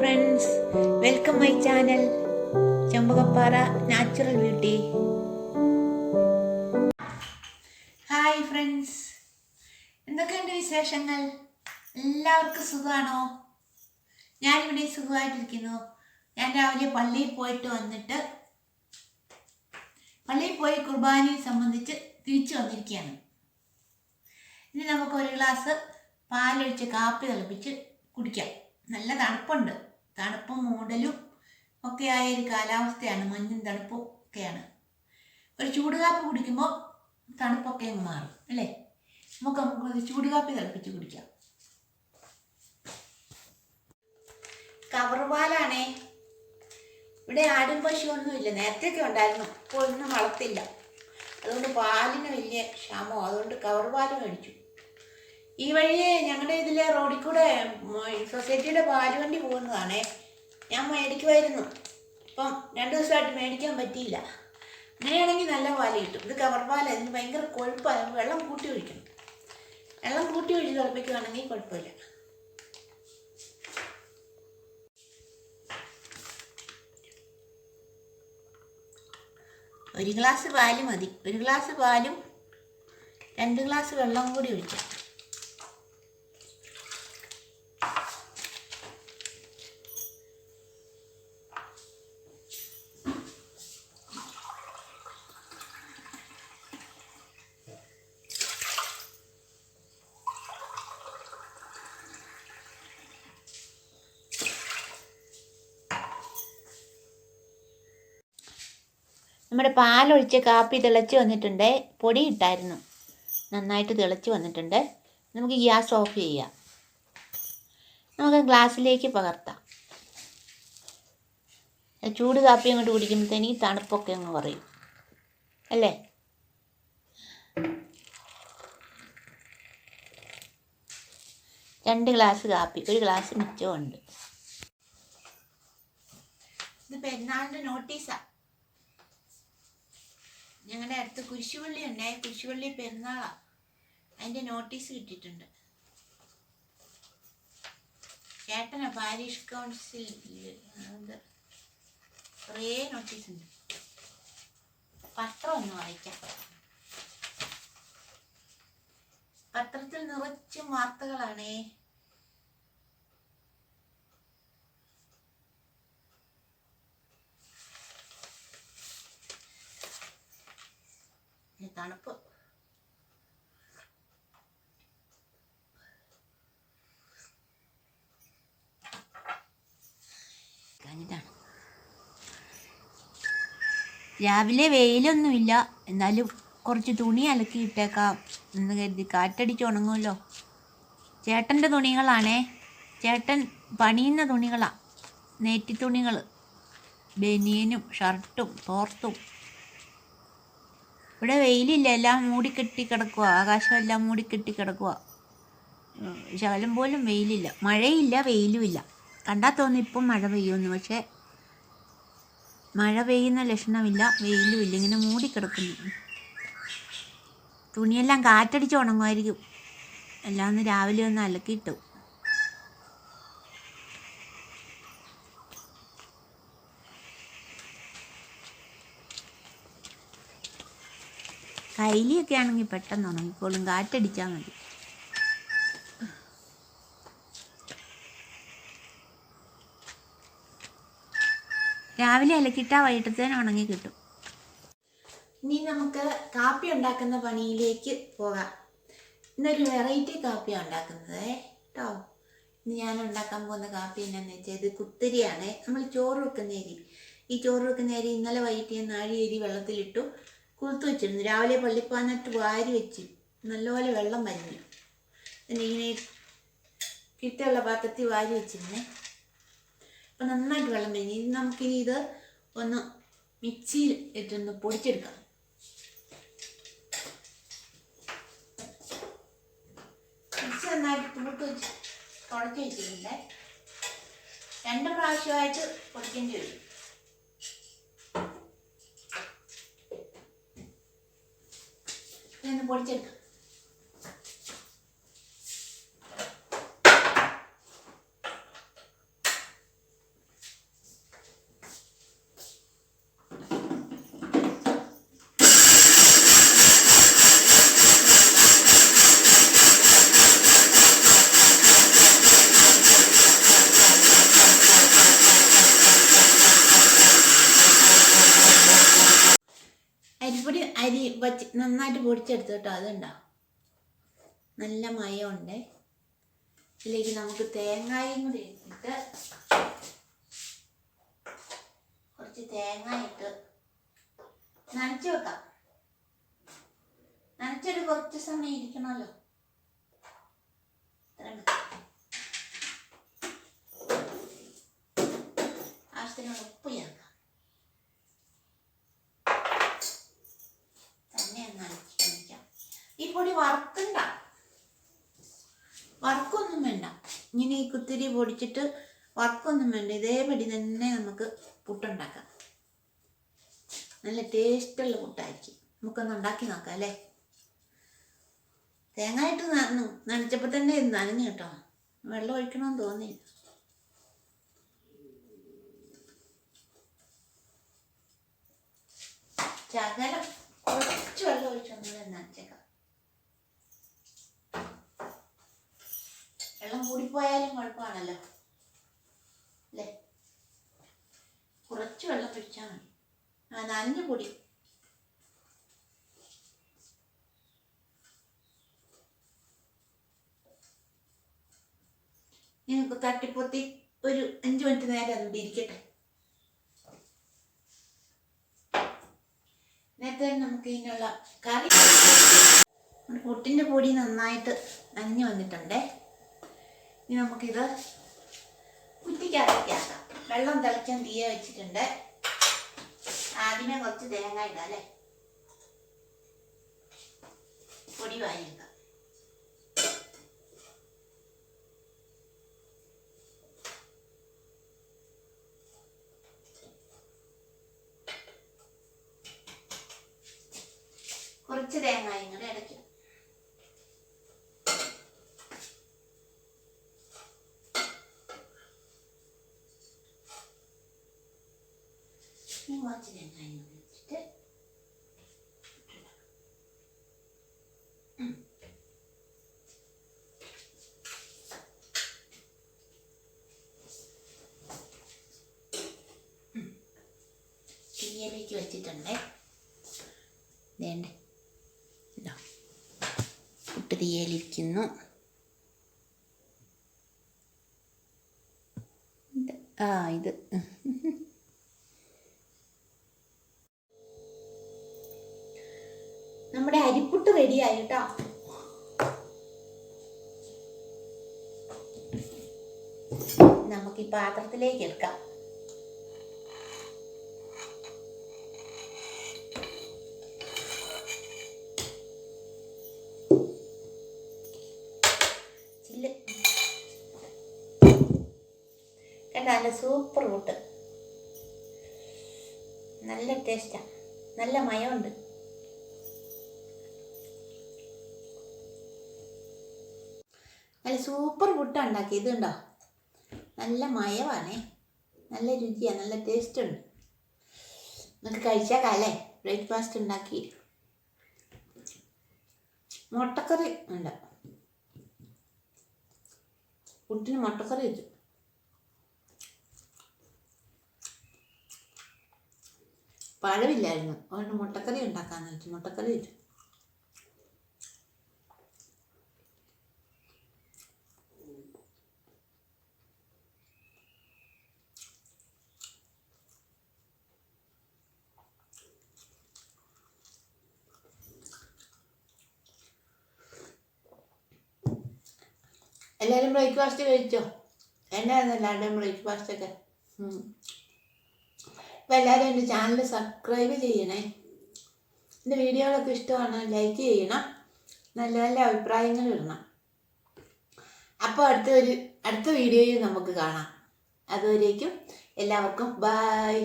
Friends welcome my channel Chembakappara natural beauty hi friends എന്തൊക്കെയുണ്ട് വിശേഷങ്ങൾ? എല്ലാവർക്കും സുഖമാണോ ഞാനിവിടെ സുഖമായിട്ടിരിക്കുന്നു. ഞാൻ രാവിലെ പള്ളിയിൽ പോയിട്ട് വന്നിട്ട് പള്ളിയിൽ പോയി കുർബാനയെ സംബന്ധിച്ച് തിരിച്ചു വന്നിരിക്കുകയാണ്. ഇനി നമുക്ക് ഒരു ഗ്ലാസ് പാലൊഴിച്ച് കാപ്പി തിളപ്പിച്ച് കുടിക്കാം. നല്ല തണുപ്പുണ്ട്. തണുപ്പും മൂടലും ഒക്കെ ആയ ഒരു കാലാവസ്ഥയാണ് മഞ്ഞും തണുപ്പും ഒക്കെയാണ്. ഒരു ചൂട് കാപ്പി കുടിക്കുമ്പോൾ തണുപ്പൊക്കെ മാറും അല്ലേ? നമുക്ക് നമുക്ക് ഒരു ചൂട് കാപ്പി തിളപ്പിച്ച് കുടിക്കാം. കവർ പാലാണേ. ഇവിടെ ആടും പശുവൊന്നുമില്ല നേരത്തെയൊക്കെ ഉണ്ടായിരുന്നു. ഇപ്പോൾ ഒന്നും വളർത്തില്ല. അതുകൊണ്ട് പാലിന് വലിയ ക്ഷാമം. അതുകൊണ്ട് കവർ മേടിച്ചു. ഈ വഴിയെ ഞങ്ങളുടെ ഇതിലെ റോഡിൽ കൂടെ സൊസൈറ്റിയുടെ പാൽ വണ്ടി പോകുന്നതാണേ. ഞാൻ മേടിക്കുമായിരുന്നു ഇപ്പം രണ്ട് ദിവസമായിട്ട് മേടിക്കാൻ പറ്റിയില്ല. അങ്ങനെയാണെങ്കിൽ നല്ല പാൽ കിട്ടും. ഇത് കവർ പാല. ഇതിന് ഭയങ്കര കൊഴുപ്പാണ് വെള്ളം കൂട്ടി ഒഴിക്കണം. വെള്ളം കൂട്ടി ഒഴിച്ച് തിളപ്പിക്കുകയാണെങ്കിൽ കുഴപ്പമില്ല. ഒരു ഗ്ലാസ് പാൽ മതി. ഒരു ഗ്ലാസ് പാലും രണ്ട് ഗ്ലാസ് വെള്ളം കൂടി ഒഴിക്കാം. നമ്മുടെ പാലൊഴിച്ച് കാപ്പി തിളച്ച് വന്നിട്ടുണ്ട്. പൊടി ഇട്ടായിരുന്നു. നന്നായിട്ട് തിളച്ച് വന്നിട്ടുണ്ട്. നമുക്ക് ഗ്യാസ് ഓഫ് ചെയ്യാം. നമുക്ക് ഗ്ലാസ്സിലേക്ക് പകർത്താം. ചൂട് കാപ്പി അങ്ങോട്ട് കുടിക്കുമ്പോഴത്തേന് തണുപ്പൊക്കെ അങ്ങ് കുറയും. അല്ലേ? രണ്ട് ഗ്ലാസ് കാപ്പി ഒരു ഗ്ലാസ് മിച്ചമുണ്ട്. ഇത് പെരുന്നാളിന്റെ നോട്ടീസാണ് ഞങ്ങളുടെ അടുത്ത് കുരിശുപള്ളി ഉണ്ടായ കുരിശുപള്ളി പെരുന്നാളാ. അതിന്റെ നോട്ടീസ് കിട്ടിയിട്ടുണ്ട്. ചേട്ടനാ പാരീഷ് കൗൺസിൽ കുറേ നോട്ടീസ് ഉണ്ട്. പത്രം ഒന്ന് വായിക്കാം. പത്രത്തിൽ നിറച്ചും വാർത്തകളാണേ. തണുപ്പ്. കഴിഞ്ഞിട്ടാണ് രാവിലെ വെയിലൊന്നുമില്ല. എന്നാലും കുറച്ച് തുണി അലക്കി ഇട്ടേക്കാം എന്ന് കരുതി കാറ്റടിച്ച് ഉണങ്ങുമല്ലോ. ചേട്ടന്റെ തുണികളാണേ. ചേട്ടൻ പണിയുന്ന തുണികളാണ് നെറ്റി തുണികൾ ബനിയനും ഷർട്ടും തോർത്തും ഇവിടെ വെയിലില്ല എല്ലാം മൂടിക്കെട്ടി കിടക്കുക ആകാശം ആകാശമെല്ലാം മൂടിക്കെട്ടി കിടക്കുക ശകലം പോലും വെയിലില്ല. മഴയില്ല വെയിലുമില്ല. കണ്ടാൽ തോന്നും ഇപ്പം മഴ പെയ്യുമെന്ന്. പക്ഷേ മഴ പെയ്യുന്ന ലക്ഷണമില്ല വെയിലുമില്ല. ഇങ്ങനെ മൂടിക്കിടക്കുന്നു തുണിയെല്ലാം കാറ്റടിച്ച് ഉണങ്ങുമായിരിക്കും. എല്ലാം ഒന്ന് രാവിലെ ഒന്ന് അലക്കിയിട്ടു. കൈലിയൊക്കെ ആണെങ്കിൽ പെട്ടെന്ന് ഉണങ്ങിക്കോളും. കാറ്റടിച്ചാൽ മതി. രാവിലെ അലക്കിട്ടാൽ വൈകിട്ടത്തേന് ഉണങ്ങി കിട്ടും. ഇനി നമുക്ക് കാപ്പി ഉണ്ടാക്കുന്ന പണിയിലേക്ക് പോകാം. ഇന്നൊരു വെറൈറ്റി കാപ്പിയാണ് ഉണ്ടാക്കുന്നത് കേട്ടോ. ഇന്ന് ഞാൻ ഉണ്ടാക്കാൻ പോകുന്ന കാപ്പി എന്നാന്ന് വെച്ചാൽ ഇത് കുത്തരിയാണ്. നമ്മൾ ചോറ് വെക്കുന്ന അരി. ഈ ചോറ് വെക്കുന്ന അരി ഇന്നലെ വൈകിട്ട് ഞാൻ നാഴി അരി വെള്ളത്തിലിട്ടു. കുതിർത്ത് വെച്ചിരുന്നു. രാവിലെ പള്ളിപ്പാന്നിട്ട് വാരി വെച്ച് നല്ലപോലെ വെള്ളം വരിഞ്ഞു. പിന്നെ ഇങ്ങനെ കിട്ടുള്ള പാത്രത്തിൽ വാരി വെച്ചിരുന്നേ. അപ്പം നന്നായിട്ട് വെള്ളം വരിഞ്ഞു. ഇനി നമുക്കിനി ഇത് ഒന്ന് മിക്സിയിൽ ഇട്ടൊന്ന് പൊടിച്ചെടുക്കാം. മിക്സി നന്നായിട്ട് തൂത്ത് വെച്ച് തുടച്ച് വെച്ചിട്ടുണ്ട്. രണ്ട് പ്രാവശ്യമായിട്ട് പൊടിക്കേണ്ടി വരും. 我理解。അരി വച്ച് നന്നായിട്ട് പൊടിച്ചെടുത്തു കേട്ടോ അതുണ്ടോ? നല്ല മയമുണ്ട്. ഇതിലേക്ക് നമുക്ക് തേങ്ങായും കൂടി ഇട്ടിട്ട് കുറച്ച് തേങ്ങ ഇട്ട് നനച്ചു വെക്കാം. നനച്ചൊരു കുറച്ച് സമയം ഇരിക്കണമല്ലോ ഇത്രയും മതി. ആവശ്യത്തിനുള്ള ഉപ്പ് ചേർക്കാം തന്നെ ഒന്ന് അരച്ച് കഴിക്കാം ഈ പൊടി വറുക്കണ്ട. വർക്കൊന്നും വേണ്ട. ഇങ്ങനെ ഈ കുത്തിരി പൊടിച്ചിട്ട് വർക്കൊന്നും വേണ്ട. ഇതേപടി തന്നെ നമുക്ക് പുട്ടുണ്ടാക്കാം. നല്ല ടേസ്റ്റുള്ള പുട്ടായിരിക്കും. നമുക്കൊന്ന് ഉണ്ടാക്കി നോക്കാം അല്ലേ? തേങ്ങ ഇട്ട് നനഞ്ഞു നനച്ചപ്പോൾ തന്നെ ഇത് നനഞ്ഞു കേട്ടോ. വെള്ളം ഒഴിക്കണമെന്ന് തോന്നിയില്ല. ശകലം കുറച്ച് വെള്ളം ഒഴിച്ചു നനച്ചേക്കാം. വെള്ളം കൂടിപ്പോയാലും കുഴപ്പമാണല്ലോ. അല്ലേ? കുറച്ച് വെള്ളം പിടിച്ചാൽ മതി. ആ നനഞ്ഞു പൊടി നിങ്ങൾക്ക് തട്ടിപ്പൊത്തി ഒരു അഞ്ച് മിനിറ്റ് നേരം അതുകൊണ്ട് ഇരിക്കട്ടെ. നേരത്തെ നമുക്ക് ഇതിനുള്ള കറി. പുട്ടിന്റെ പൊടി നന്നായിട്ട് നനഞ്ഞു വന്നിട്ടുണ്ടേ. ഇനി നമുക്കിത് കുറ്റിക്കകത്തേക്കാക്കാം വെള്ളം തിളയ്ക്കാൻ തീയ വെച്ചിട്ടുണ്ട്. ആദ്യമേ കുറച്ച് തേങ്ങ ഇടാം അല്ലേ? പൊടി വാരിയെടുക്കാം കുറച്ച് തേങ്ങ ഇങ്ങനെ ഇടയ്ക്ക് ഇനി കുറച്ച് തേങ്ങയും കൂടെ. ഉം. തീയലേക്ക് വെച്ചിട്ടുണ്ടേ വേണ്ടേ പുട്ട് തീയലിരിക്കുന്നു ആ ഇത് പാത്രത്തിലേക്ക് എടുക്കാം. കണ്ട നല്ല സൂപ്പർ കൂട്ട് നല്ല ടേസ്റ്റാ നല്ല മയമുണ്ട്. നല്ല സൂപ്പർ ഫുഡ് ഉണ്ടാക്കി ഇതുണ്ടോ നല്ല മയമാണേ നല്ല രുചിയാണ് നല്ല ടേസ്റ്റ് ഉണ്ട്. നമുക്ക് കാലേ ബ്രേക്ക്ഫാസ്റ്റ് ഉണ്ടാക്കി. മുട്ടക്കറി ഉണ്ട്. പുട്ടിന് മുട്ടക്കറി വെച്ചു. പഴമില്ലായിരുന്നു. അതുകൊണ്ട് മുട്ടക്കറി ഉണ്ടാക്കാന്ന് വെച്ചു. മുട്ടക്കറി വെച്ചു. എല്ലാവരും ബ്രേക്ക്ഫാസ്റ്റ് കഴിച്ചോ? എന്നായിരുന്നു എല്ലാവരുടെയും ബ്രേക്ക്ഫാസ്റ്റൊക്കെ അപ്പോൾ എല്ലാവരും എന്റെ ചാനൽ സബ്സ്ക്രൈബ് ചെയ്യണേ. എന്റെ വീഡിയോകളൊക്കെ ഇഷ്ടമാണ് ലൈക്ക് ചെയ്യണം. നല്ല നല്ല അഭിപ്രായങ്ങൾ ഇടണം അപ്പോൾ അടുത്ത ഒരു അടുത്ത വീഡിയോയിൽ നമുക്ക് കാണാം. അതുവരേക്കും എല്ലാവർക്കും ബായ്